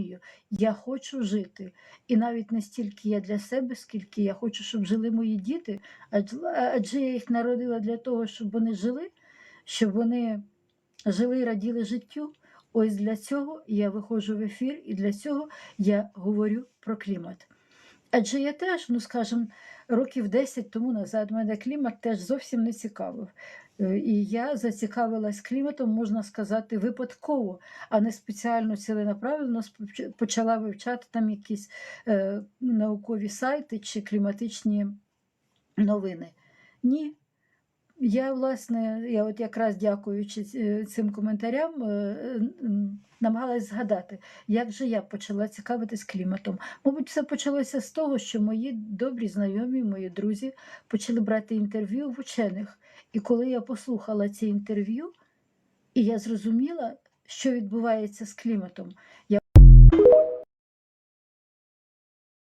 розумію, я хочу жити. І навіть не стільки я для себе, скільки я хочу, щоб жили мої діти, адже, я їх народила для того, щоб вони жили, щоб вони жили і раділи життю. Ось для цього я виходжу в ефір, і для цього я говорю про клімат. Адже я теж, ну скажімо, років 10 тому назад мене клімат теж зовсім не цікавив. Е, І я зацікавилась кліматом, можна сказати, випадково, а не спеціально ціленаправленно споч- почала вивчати там якісь е, наукові сайти чи кліматичні новини. Ні. Я, власне, я от якраз дякуючи цим коментарям, е, намагалась згадати, як же я почала цікавитись кліматом. Мабуть, все почалося з того, що мої добрі знайомі, мої друзі почали брати інтерв'ю в учених. І коли я послухала ці інтерв'ю, і я зрозуміла, що відбувається з кліматом, я